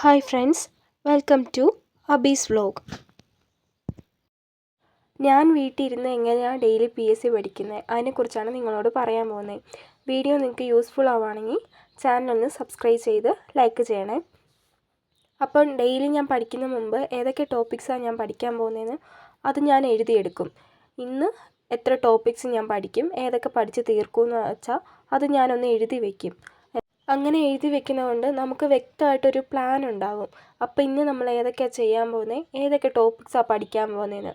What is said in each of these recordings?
Hi friends welcome to Abi's vlog ഞാൻ വീട്ടിലിരുന്ന് എങ്ങനെയാണ് ഡെയിലി പി എസ് സി പഠിക്കുന്നത് അതിനെക്കുറിച്ചാണ് നിങ്ങളോട് പറയാൻ പോകുന്നത് വീഡിയോ നിങ്ങൾക്ക് യൂസ്ഫുൾ ആവുകയാണെങ്കിൽ ഒന്ന് സബ്സ്ക്രൈബ് ചെയ്ത് ലൈക്ക് ചെയ്യണേ. അപ്പം ഡെയിലി ഞാൻ പഠിക്കുന്ന മുമ്പ് ഏതൊക്കെ ടോപ്പിക്സാണ് ഞാൻ പഠിക്കാൻ പോകുന്നതെന്ന് അത് ഞാൻ എഴുതിയെടുക്കും. ഇന്ന് എത്ര ടോപ്പിക്സ് ഞാൻ പഠിക്കും ഏതൊക്കെ പഠിച്ച് തീർക്കുമെന്ന് വെച്ചാൽ അത് ഞാനൊന്ന് എഴുതി വയ്ക്കും അങ്ങനെ എഴുതി വെക്കുന്നതുകൊണ്ട് നമുക്ക് വ്യക്തമായിട്ടൊരു പ്ലാൻ ഉണ്ടാകും. അപ്പോൾ ഇന്ന് നമ്മൾ ഏതൊക്കെയാണ് ചെയ്യാൻ പോകുന്നത് ഏതൊക്കെ ടോപ്പിക്സാണ് പഠിക്കാൻ പോകുന്നതെന്ന്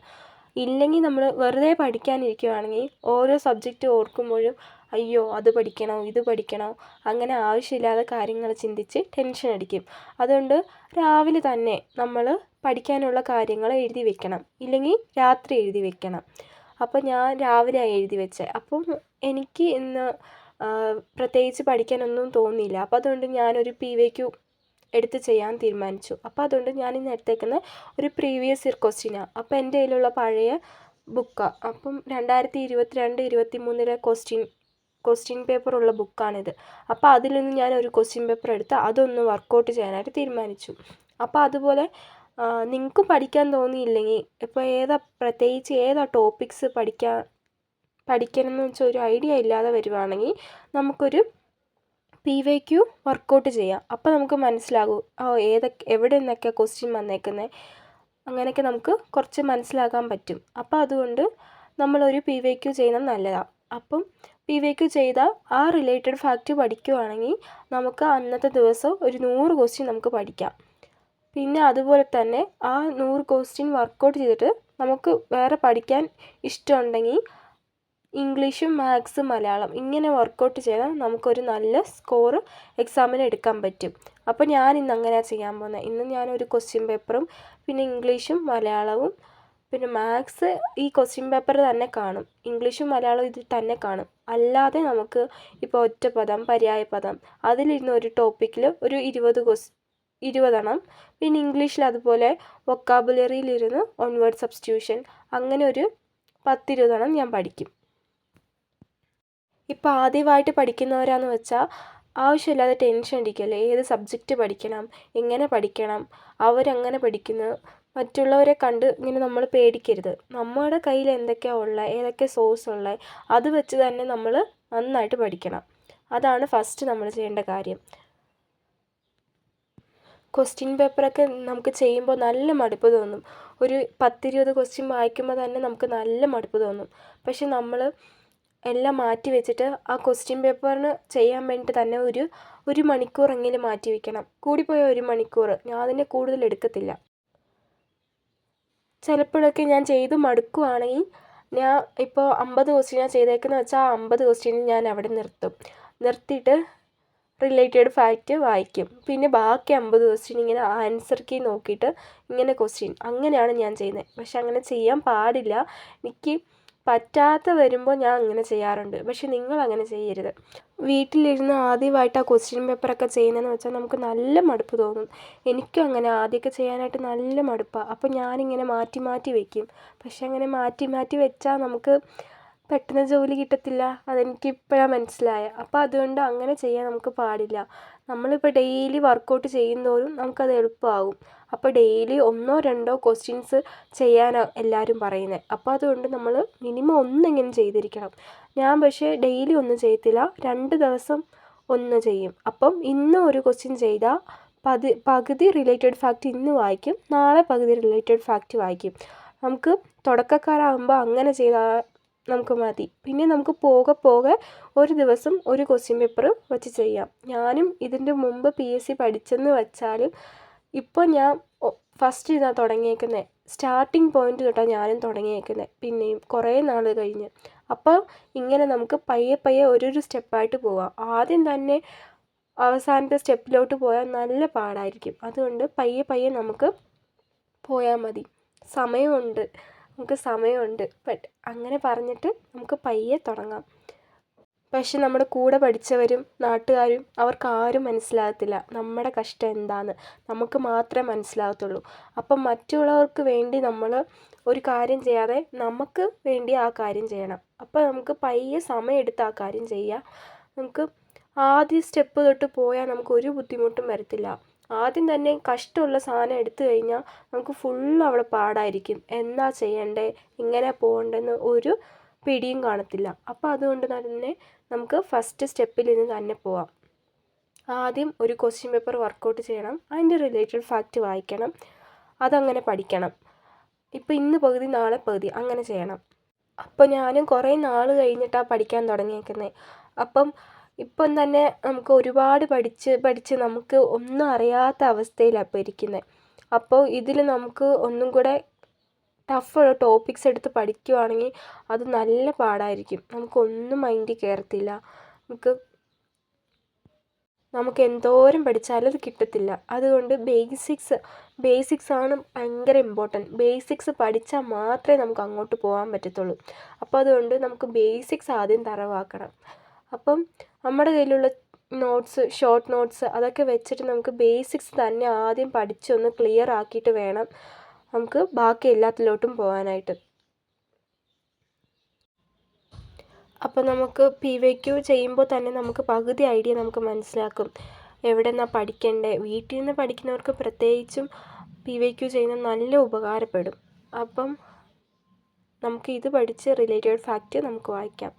ഇല്ലെങ്കിൽ നമ്മൾ വെറുതെ പഠിക്കാനിരിക്കുകയാണെങ്കിൽ ഓരോ സബ്ജക്റ്റ് ഓർക്കുമ്പോഴും അയ്യോ അത് പഠിക്കണോ ഇത് പഠിക്കണോ അങ്ങനെ ആവശ്യമില്ലാതെ കാര്യങ്ങൾ ചിന്തിച്ച് ടെൻഷൻ അടിക്കും. അതുകൊണ്ട് രാവിലെ തന്നെ നമ്മൾ പഠിക്കാനുള്ള കാര്യങ്ങൾ എഴുതി വെക്കണം. ഇല്ലെങ്കിൽ രാത്രി എഴുതി വെക്കണം. അപ്പോൾ ഞാൻ രാവിലെ എഴുതി വെച്ചത് അപ്പം എനിക്ക് ഇന്ന് പ്രത്യേകിച്ച് പഠിക്കാനൊന്നും തോന്നിയില്ല. അപ്പോൾ അതുകൊണ്ട് ഞാനൊരു പി വൈ ക്യു എടുത്ത് ചെയ്യാൻ തീരുമാനിച്ചു. അപ്പോൾ അതുകൊണ്ട് ഞാൻ ഇന്ന് എടുത്തേക്കുന്നത് ഒരു പ്രീവിയസ് ഇയർ ക്വസ്റ്റ്യനാണ് അപ്പോൾ എന്റെ കയ്യിലുള്ള പഴയ ബുക്കാണ് അപ്പം രണ്ടായിരത്തി ഇരുപത്തി രണ്ട് ഇരുപത്തി മൂന്നിലെ ക്വസ്റ്റ്യൻ ക്വസ്റ്റ്യൻ പേപ്പറുള്ള ബുക്കാണിത് അപ്പോൾ അതിൽ നിന്ന് ഞാൻ ഒരു ക്വസ്റ്റ്യൻ പേപ്പർ എടുത്ത് അതൊന്ന് വർക്കൗട്ട് ചെയ്യാനായിട്ട് തീരുമാനിച്ചു. അപ്പോൾ അതുപോലെ നിങ്ങൾക്ക് പഠിക്കാൻ തോന്നിയില്ലെങ്കിൽ ഇപ്പോൾ ഏതാ പ്രത്യേകിച്ച് ഏതാ ടോപ്പിക്സ് പഠിക്കാൻ പഠിക്കണം എന്ന് വെച്ചാൽ ഒരു ഐഡിയ ഇല്ലാതെ വരുവാണെങ്കിൽ നമുക്കൊരു പി വൈ ക്യു വർക്കൗട്ട് ചെയ്യാം. അപ്പോൾ നമുക്ക് മനസ്സിലാകും ഓ ഏതൊക്കെ എവിടെ നിന്നൊക്കെ ക്വസ്റ്റ്യൻ വന്നേക്കുന്നത് അങ്ങനെയൊക്കെ നമുക്ക് കുറച്ച് മനസ്സിലാക്കാൻ പറ്റും. അപ്പോൾ അതുകൊണ്ട് നമ്മളൊരു പി വൈ ക്യു ചെയ്യുന്നത് നല്ലതാണ് അപ്പം പി വൈ ക്യു ചെയ്താൽ ആ റിലേറ്റഡ് ഫാക്റ്റ് പഠിക്കുവാണെങ്കിൽ നമുക്ക് അന്നത്തെ ദിവസം ഒരു നൂറ് ക്വസ്റ്റ്യൻ നമുക്ക് പഠിക്കാം. പിന്നെ അതുപോലെ തന്നെ ആ നൂറ് ക്വസ്റ്റ്യൻ വർക്കൗട്ട് ചെയ്തിട്ട് നമുക്ക് വേറെ പഠിക്കാൻ ഇഷ്ടമുണ്ടെങ്കിൽ ഇംഗ്ലീഷും മാത്സ് മലയാളം ഇങ്ങനെ വർക്കൗട്ട് ചെയ്താൽ നമുക്കൊരു നല്ല സ്കോർ എക്സാമിന് എടുക്കാൻ പറ്റും. അപ്പോൾ ഞാൻ ഇന്ന് അങ്ങനെയാണ് ചെയ്യാൻ പോകുന്നത്. ഇന്ന് ഞാനൊരു ക്വസ്റ്റ്യൻ പേപ്പറും പിന്നെ ഇംഗ്ലീഷും മലയാളവും പിന്നെ മാത്സ് ഈ ക്വസ്റ്റ്യൻ പേപ്പർ തന്നെ കാണും. ഇംഗ്ലീഷും മലയാളവും ഇതിൽ തന്നെ കാണും. അല്ലാതെ നമുക്ക് ഇപ്പോൾ ഒറ്റപ്പദം പര്യായപദം അതിലിരുന്ന് ഒരു ടോപ്പിക്കിൽ ഒരു ഇരുപത് ക്വസ് ഇരുപതെണ്ണം പിന്നെ ഇംഗ്ലീഷിൽ അതുപോലെ വൊക്കാബുലറിയിലിരുന്ന് ഒൺവേർഡ് സബ്സ്റ്റിറ്റ്യൂഷൻ അങ്ങനെ ഒരു പത്തിരുപതെണ്ണം ഞാൻ പഠിക്കും. ഇപ്പോൾ ആദ്യമായിട്ട് പഠിക്കുന്നവരാന്ന് വെച്ചാൽ ആവശ്യമില്ലാതെ ടെൻഷൻ അടിക്കല്ലേ. ഏത് സബ്ജക്റ്റ് പഠിക്കണം? എങ്ങനെ പഠിക്കണം? അവരങ്ങനെ പഠിക്കുന്നു. മറ്റുള്ളവരെ കണ്ട് ഇങ്ങനെ നമ്മൾ പേടിക്കരുത്. നമ്മുടെ കയ്യിൽ എന്തൊക്കെയാണ് ഉള്ളത് ഏതൊക്കെ സോഴ്സ് ഉള്ളത് അത് വെച്ച് തന്നെ നമ്മൾ നന്നായിട്ട് പഠിക്കണം. അതാണ് ഫസ്റ്റ് നമ്മൾ ചെയ്യേണ്ട കാര്യം. ക്വസ്റ്റ്യൻ പേപ്പറൊക്കെ നമുക്ക് ചെയ്യുമ്പോൾ നല്ല മടുപ്പ് തോന്നും. ഒരു പത്തിരുപത് ക്വസ്റ്റ്യൻ വായിക്കുമ്പോൾ തന്നെ നമുക്ക് നല്ല മടുപ്പ് തോന്നും. പക്ഷെ നമ്മൾ എല്ലാം മാറ്റി വെച്ചിട്ട് ആ ക്വസ്റ്റ്യൻ പേപ്പറിന് ചെയ്യാൻ വേണ്ടിയിട്ട് തന്നെ ഒരു ഒരു മണിക്കൂറെങ്കിലും മാറ്റി വെക്കണം. കൂടിപ്പോയാൽ ഒരു മണിക്കൂർ. ഞാൻ അതിന് കൂടുതൽ എടുക്കത്തില്ല. ചിലപ്പോഴൊക്കെ ഞാൻ ചെയ്ത് മടുക്കുവാണെങ്കിൽ ഞാൻ ഇപ്പോൾ അമ്പത് ക്വസ്റ്റ്യനാണ് ചെയ്തേക്കുന്നത് വെച്ചാൽ ആ അമ്പത് ക്വസ്റ്റ്യൻ ഞാൻ അവിടെ നിർത്തും. നിർത്തിയിട്ട് റിലേറ്റഡ് ഫാക്റ്റ് വായിക്കും. പിന്നെ ബാക്കി അമ്പത് ക്വസ്റ്റ്യൻ ഇങ്ങനെ ആൻസർ കീ നോക്കിയിട്ട് ഇങ്ങനെ ക്വസ്റ്റ്യൻ അങ്ങനെയാണ് ഞാൻ ചെയ്യുന്നത് പക്ഷെ അങ്ങനെ ചെയ്യാൻ പാടില്ല. എനിക്ക് പറ്റാത്ത വരുമ്പോൾ ഞാൻ അങ്ങനെ ചെയ്യാറുണ്ട്. പക്ഷെ നിങ്ങൾ അങ്ങനെ ചെയ്യരുത്. വീട്ടിലിരുന്ന് ആദ്യമായിട്ട് ആ ക്വസ്റ്റ്യൻ പേപ്പറൊക്കെ ചെയ്യുന്നതെന്ന് വെച്ചാൽ നമുക്ക് നല്ല മടുപ്പ് തോന്നും. എനിക്കും അങ്ങനെ ആദ്യമൊക്കെ ചെയ്യാനായിട്ട് നല്ല മടുപ്പാണ് അപ്പോൾ ഞാനിങ്ങനെ മാറ്റി മാറ്റി വയ്ക്കും പക്ഷെ അങ്ങനെ മാറ്റി മാറ്റി വെച്ചാൽ നമുക്ക് പെട്ടെന്ന് ജോലി കിട്ടത്തില്ല. അതെനിക്ക് ഇപ്പോഴാണ് മനസ്സിലായത് അപ്പോൾ അതുകൊണ്ട് അങ്ങനെ ചെയ്യാൻ നമുക്ക് പാടില്ല. നമ്മളിപ്പോൾ ഡെയിലി വർക്കൗട്ട് ചെയ്യുന്തോറും നമുക്കത് എളുപ്പമാകും അപ്പോൾ ഡെയിലി ഒന്നോ രണ്ടോ ക്വസ്റ്റ്യൻസ് ചെയ്യാനാണ് എല്ലാവരും പറയുന്നത് അപ്പോൾ അതുകൊണ്ട് നമ്മൾ മിനിമം ഒന്നെങ്കിലും ചെയ്തിരിക്കണം. ഞാൻ പക്ഷേ ഡെയിലി ഒന്നും ചെയ്യത്തില്ല. രണ്ട് ദിവസം ഒന്ന് ചെയ്യും. അപ്പം ഇന്ന് ഒരു ക്വസ്റ്റ്യൻ ചെയ്താൽ പതി പകുതി റിലേറ്റഡ് ഫാക്റ്റ് ഇന്ന് വായിക്കും. നാളെ പകുതി റിലേറ്റഡ് ഫാക്റ്റ് വായിക്കും. നമുക്ക് തുടക്കക്കാരാകുമ്പോൾ അങ്ങനെ ചെയ്താൽ നമുക്ക് മതി. പിന്നെ നമുക്ക് പോകെ പോകെ ഒരു ദിവസം ഒരു ക്വസ്റ്റ്യൻ പേപ്പർ വെച്ച് ചെയ്യാം. ഞാനും ഇതിന്റെ മുമ്പ് പി എസ് സി പഠിച്ചെന്ന് വെച്ചാലും ഇപ്പോൾ ഞാൻ ഫസ്റ്റ് ഇതാണ് തുടങ്ങിയേക്കുന്നത് സ്റ്റാർട്ടിങ് പോയിന്റ് തൊട്ടാണ് ഞാനും തുടങ്ങിയേക്കുന്നത് പിന്നെയും കുറേ നാൾ കഴിഞ്ഞ്. അപ്പോൾ ഇങ്ങനെ നമുക്ക് പയ്യെ പയ്യെ ഓരോരു സ്റ്റെപ്പായിട്ട് പോവാം. ആദ്യം തന്നെ അവസാനത്തെ സ്റ്റെപ്പിലോട്ട് പോയാൽ നല്ല പാടായിരിക്കും. അതുകൊണ്ട് പയ്യെ പയ്യെ നമുക്ക് പോയാൽ മതി. സമയമുണ്ട്. നമുക്ക് സമയമുണ്ട്. ബട്ട് അങ്ങനെ പറഞ്ഞിട്ട് നമുക്ക് പയ്യെ തുടങ്ങാം. പക്ഷെ നമ്മുടെ കൂടെ പഠിച്ചവരും നാട്ടുകാരും അവർക്ക് ആരും മനസ്സിലാകത്തില്ല നമ്മുടെ കഷ്ടം എന്താന്ന്. നമുക്ക് മാത്രമേ മനസ്സിലാകത്തുള്ളൂ. അപ്പം മറ്റുള്ളവർക്ക് വേണ്ടി നമ്മൾ ഒരു കാര്യം ചെയ്യാതെ നമുക്ക് വേണ്ടി ആ കാര്യം ചെയ്യണം. അപ്പോൾ നമുക്ക് പയ്യെ സമയമെടുത്ത് ആ കാര്യം ചെയ്യാം. നമുക്ക് ആദ്യ സ്റ്റെപ്പ് തൊട്ട് പോയാൽ നമുക്ക് ഒരു ബുദ്ധിമുട്ടും വരത്തില്ല. ആദ്യം തന്നെ കഷ്ടമുള്ള സാധനം എടുത്തു കഴിഞ്ഞാൽ നമുക്ക് ഫുള്ള് അവിടെ പാടായിരിക്കും. എന്താ ചെയ്യണ്ടേ? ഇങ്ങനെ പോകണ്ടെന്ന് ഒരു പിടിയും കാണത്തില്ല. അപ്പോൾ അതുകൊണ്ട് തന്നെ നമുക്ക് ഫസ്റ്റ് സ്റ്റെപ്പിൽ നിന്ന് തന്നെ പോവാം. ആദ്യം ഒരു ക്വസ്റ്റ്യൻ പേപ്പർ വർക്കൗട്ട് ചെയ്യണം. അതിന്റെ റിലേറ്റഡ് ഫാക്റ്റ് വായിക്കണം. അതങ്ങനെ പഠിക്കണം. ഇപ്പോൾ ഇന്ന് പകുതി നാളെ പകുതി അങ്ങനെ ചെയ്യണം. അപ്പോൾ ഞാനും കുറേ നാൾ കഴിഞ്ഞിട്ടാണ് പഠിക്കാൻ തുടങ്ങിയേക്കുന്നത്. അപ്പം ഇപ്പം തന്നെ നമുക്ക് ഒരുപാട് പഠിച്ച് പഠിച്ച് നമുക്ക് ഒന്നും അറിയാത്ത അവസ്ഥയിലാണ് ഇപ്പോൾ ഇരിക്കുന്നത് അപ്പോൾ ഇതിൽ നമുക്ക് ഒന്നും കൂടെ ടഫുള്ള ടോപ്പിക്സ് എടുത്ത് പഠിക്കുവാണെങ്കിൽ അത് നല്ല പാടായിരിക്കും. നമുക്കൊന്നും മൈൻഡിൽ കയറത്തില്ല നമുക്ക് നമുക്ക് എന്തോരം പഠിച്ചാലും അത് കിട്ടത്തില്ല. അതുകൊണ്ട് ബേസിക്സ് ബേസിക്സ് ആണ് ഭയങ്കര ഇമ്പോർട്ടന്റ് ബേസിക്സ് പഠിച്ചാൽ മാത്രമേ നമുക്ക് അങ്ങോട്ട് പോകാൻ പറ്റത്തുള്ളൂ. അപ്പോൾ അതുകൊണ്ട് നമുക്ക് ബേസിക്സ് ആദ്യം തറവാക്കണം. അപ്പം നമ്മുടെ കയ്യിലുള്ള നോട്ട്സ് ഷോർട്ട് നോട്ട്സ് അതൊക്കെ വെച്ചിട്ട് നമുക്ക് ബേസിക്സ് തന്നെ ആദ്യം പഠിച്ചൊന്ന് ക്ലിയർ ആക്കിയിട്ട് വേണം നമുക്ക് ബാക്കി എല്ലാത്തിലോട്ടും പോകാനായിട്ട്. അപ്പോൾ നമുക്ക് പി വൈ ക്യു ചെയ്യുമ്പോൾ തന്നെ നമുക്ക് പകുതി ഐഡിയ നമുക്ക് മനസ്സിലാക്കും. എവിടെ നിന്നാണ് പഠിക്കേണ്ടത് വീട്ടിൽ നിന്ന് പഠിക്കുന്നവർക്ക് പ്രത്യേകിച്ചും പി വൈ ക്യു നല്ല ഉപകാരപ്പെടും. അപ്പം നമുക്ക് ഇത് പഠിച്ച് റിലേറ്റഡ് ഫാക്റ്റ് നമുക്ക് വായിക്കാം.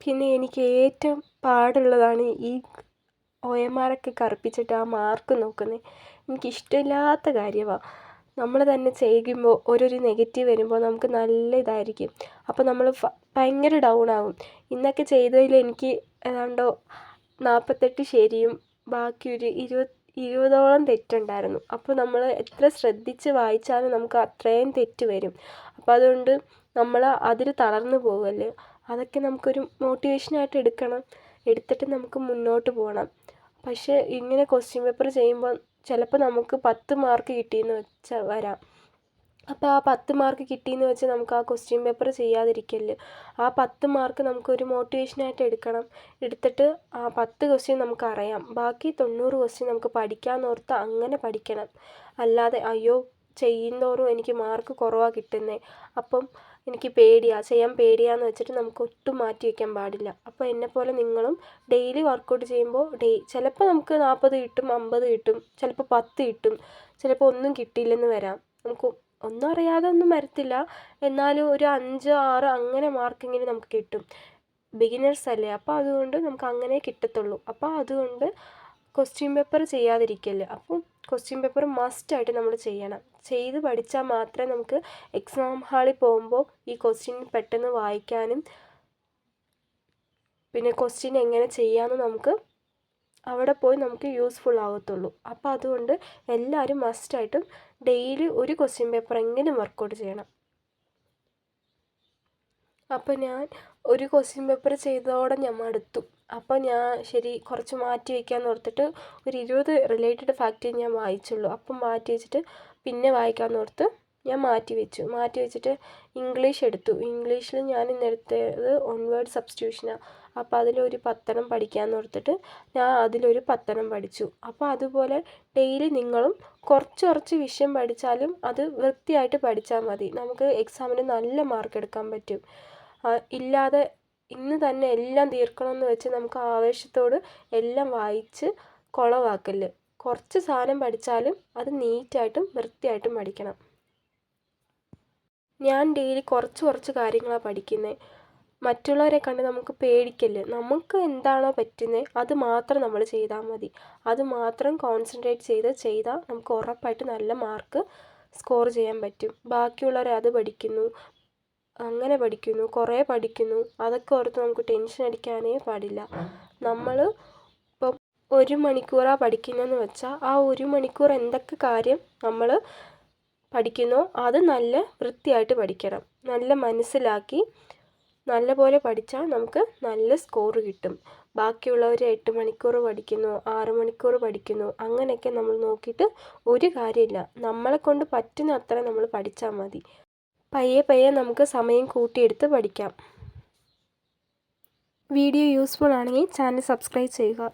പിന്നെ എനിക്ക് ഏറ്റവും പാടുള്ളതാണ് ഈ ഒ എം ആറൊക്കെ കറുപ്പിച്ചിട്ട് ആ മാർക്ക് നോക്കുന്നത് എനിക്കിഷ്ടമില്ലാത്ത കാര്യമാണ് നമ്മൾ തന്നെ ചെയ്യുമ്പോൾ ഓരോരു നെഗറ്റീവ് വരുമ്പോൾ നമുക്ക് നല്ല ഇതായിരിക്കും. അപ്പോൾ നമ്മൾ ഭയങ്കര ഡൗൺ ആകും ഇന്നൊക്കെ ചെയ്തതിൽ എനിക്ക് ഏതാണ്ടോ നാൽപ്പത്തെട്ട് ശരിയും ബാക്കി ഒരു ഇരുപത് ഇരുപതോളം തെറ്റുണ്ടായിരുന്നു. അപ്പോൾ നമ്മൾ എത്ര ശ്രദ്ധിച്ച് വായിച്ചാലും നമുക്ക് അത്രയും തെറ്റ് വരും. അപ്പോൾ അതുകൊണ്ട് നമ്മൾ അതിൽ തളർന്നു പോകല്ലേ അതൊക്കെ നമുക്കൊരു മോട്ടിവേഷനായിട്ട് എടുക്കണം. എടുത്തിട്ട് നമുക്ക് മുന്നോട്ട് പോകണം പക്ഷേ ഇങ്ങനെ ക്വസ്റ്റ്യൻ പേപ്പർ ചെയ്യുമ്പോൾ ചിലപ്പോൾ നമുക്ക് പത്ത് മാർക്ക് കിട്ടിയെന്ന് വെച്ചാൽ വരാം. അപ്പോൾ ആ പത്ത് മാർക്ക് കിട്ടിയെന്ന് വെച്ച് നമുക്ക് ആ ക്വസ്റ്റ്യൻ പേപ്പർ ചെയ്യാതിരിക്കൽ. ആ പത്ത് മാർക്ക് നമുക്കൊരു മോട്ടിവേഷനായിട്ട് എടുക്കണം. എടുത്തിട്ട് ആ പത്ത് ക്വസ്റ്റ്യൻ നമുക്കറിയാം ബാക്കി തൊണ്ണൂറ് ക്വസ്റ്റ്യൻ നമുക്ക് പഠിക്കാമെന്നോർത്ത് അങ്ങനെ പഠിക്കണം. അല്ലാതെ അയ്യോ ചെയ്യുന്നതോറും എനിക്ക് മാർക്ക് കുറവാണ് കിട്ടുന്നത് അപ്പം എനിക്ക് പേടിയാണ് ചെയ്യാൻ പേടിയാന്ന് വെച്ചിട്ട് നമുക്ക് ഒട്ടും മാറ്റി വയ്ക്കാൻ പാടില്ല. അപ്പോൾ എന്നെപ്പോലെ നിങ്ങളും ഡെയിലി വർക്കൗട്ട് ചെയ്യുമ്പോൾ ഡേ ചിലപ്പോൾ നമുക്ക് നാൽപ്പത് കിട്ടും അമ്പത് കിട്ടും ചിലപ്പോൾ പത്ത് കിട്ടും ചിലപ്പോൾ ഒന്നും കിട്ടിയില്ലെന്ന് വരാം. നമുക്ക് ഒന്നും അറിയാതെ ഒന്നും വരത്തില്ല. എന്നാലും ഒരു അഞ്ച് ആറ് അങ്ങനെ മാർക്കെങ്കിലും നമുക്ക് കിട്ടും. ബിഗിനേഴ്സ് അല്ലേ? അപ്പോൾ അതുകൊണ്ട് നമുക്ക് അങ്ങനെ കിട്ടത്തുള്ളൂ. അപ്പോൾ അതുകൊണ്ട് ക്വസ്റ്റ്യൻ പേപ്പർ ചെയ്യാതിരിക്കല്ല? അപ്പം ക്വസ്റ്റ്യൻ പേപ്പർ മസ്റ്റായിട്ട് നമ്മൾ ചെയ്യണം. ചെയ്ത് പഠിച്ചാൽ മാത്രമേ നമുക്ക് എക്സാം ഹാളിൽ പോകുമ്പോൾ ഈ ക്വസ്റ്റ്യൻ പെട്ടെന്ന് വായിക്കാനും പിന്നെ ക്വസ്റ്റ്യൻ എങ്ങനെ ചെയ്യാമെന്ന് നമുക്ക് അവിടെ പോയി നമുക്ക് യൂസ്ഫുൾ ആകത്തുള്ളൂ അപ്പോൾ അതുകൊണ്ട് എല്ലാവരും മസ്റ്റായിട്ടും ഡെയിലി ഒരു ക്വസ്റ്റ്യൻ പേപ്പർ എങ്കിലും വർക്കൗട്ട് ചെയ്യണം. അപ്പോൾ ഞാൻ ഒരു ക്വസ്റ്റ്യൻ പേപ്പർ ചെയ്തതോടെ ഞാൻ മടുത്തു. അപ്പോൾ ഞാൻ ശരി കുറച്ച് മാറ്റി വയ്ക്കാമെന്ന് ഓർത്തിട്ട് ഒരു ഇരുപത് റിലേറ്റഡ് ഫാക്റ്റ് ഞാൻ വായിച്ചുള്ളൂ. അപ്പം മാറ്റി വെച്ചിട്ട് പിന്നെ വായിക്കാമെന്ന് ഓർത്ത് ഞാൻ മാറ്റി വെച്ചു. മാറ്റി വെച്ചിട്ട് ഇംഗ്ലീഷ് എടുത്തു. ഇംഗ്ലീഷിൽ ഞാൻ ഇന്ന് എടുത്തത് ഒൺ വേർഡ് സബ്സ്റ്റിറ്റ്യൂഷനാണ് അപ്പോൾ അതിലൊരു പത്തെണ്ണം പഠിക്കാമെന്ന് ഓർത്തിട്ട് ഞാൻ അതിലൊരു പത്തെണ്ണം പഠിച്ചു. അപ്പോൾ അതുപോലെ ഡെയിലി നിങ്ങളും കുറച്ച് കുറച്ച് വിഷയം പഠിച്ചാലും അത് വൃത്തിയായിട്ട് പഠിച്ചാൽ മതി. നമുക്ക് എക്സാമിന് നല്ല മാർക്ക് എടുക്കാൻ പറ്റും. ഇല്ലാതെ ഇന്ന് തന്നെ എല്ലാം തീർക്കണമെന്ന് വെച്ച് നമുക്ക് ആവേശത്തോട് എല്ലാം വായിച്ച് കുളവാക്കല്ല് കുറച്ച് സാധനം പഠിച്ചാലും അത് നീറ്റായിട്ടും വൃത്തിയായിട്ടും പഠിക്കണം. ഞാൻ ഡെയിലി കുറച്ച് കുറച്ച് കാര്യങ്ങളാണ് പഠിക്കുന്നത് മറ്റുള്ളവരെ കണ്ട് നമുക്ക് പേടിക്കല്ലേ. നമുക്ക് എന്താണോ പറ്റുന്നത് അത് മാത്രം നമ്മൾ ചെയ്താൽ മതി. അത് മാത്രം കോൺസെൻട്രേറ്റ് ചെയ്ത് ചെയ്താൽ നമുക്ക് ഉറപ്പായിട്ട് നല്ല മാർക്ക് സ്കോർ ചെയ്യാൻ പറ്റും. ബാക്കിയുള്ളവരെ അത് പഠിക്കുന്നു. അങ്ങനെ പഠിക്കുന്നു കുറേ പഠിക്കുന്നു. അതൊക്കെ ഓർത്ത് നമുക്ക് ടെൻഷൻ അടിക്കാനേ പാടില്ല. നമ്മൾ ഇപ്പം ഒരു മണിക്കൂറാണ് പഠിക്കുന്നതെന്ന് വെച്ചാൽ ആ ഒരു മണിക്കൂർ എന്തൊക്കെ കാര്യം നമ്മൾ പഠിക്കുന്നോ അത് നല്ല വൃത്തിയായിട്ട് പഠിക്കണം. നല്ല മനസ്സിലാക്കി നല്ല പോലെ പഠിച്ചാൽ നമുക്ക് നല്ല സ്കോർ കിട്ടും. ബാക്കിയുള്ളവർ എട്ട് മണിക്കൂർ പഠിക്കുന്നു ആറ് മണിക്കൂർ പഠിക്കുന്നു അങ്ങനെയൊക്കെ നമ്മൾ നോക്കിയിട്ട് ഒരു കാര്യമില്ല. നമ്മളെക്കൊണ്ട് പറ്റുന്ന അത്ര നമ്മൾ പഠിച്ചാൽ മതി. പയ്യെ പയ്യെ നമുക്ക് സമയം കൂട്ടിയെടുത്ത് പഠിക്കാം. വീഡിയോ യൂസ്ഫുൾ ആണെങ്കിൽ ചാനൽ സബ്സ്ക്രൈബ് ചെയ്യുക.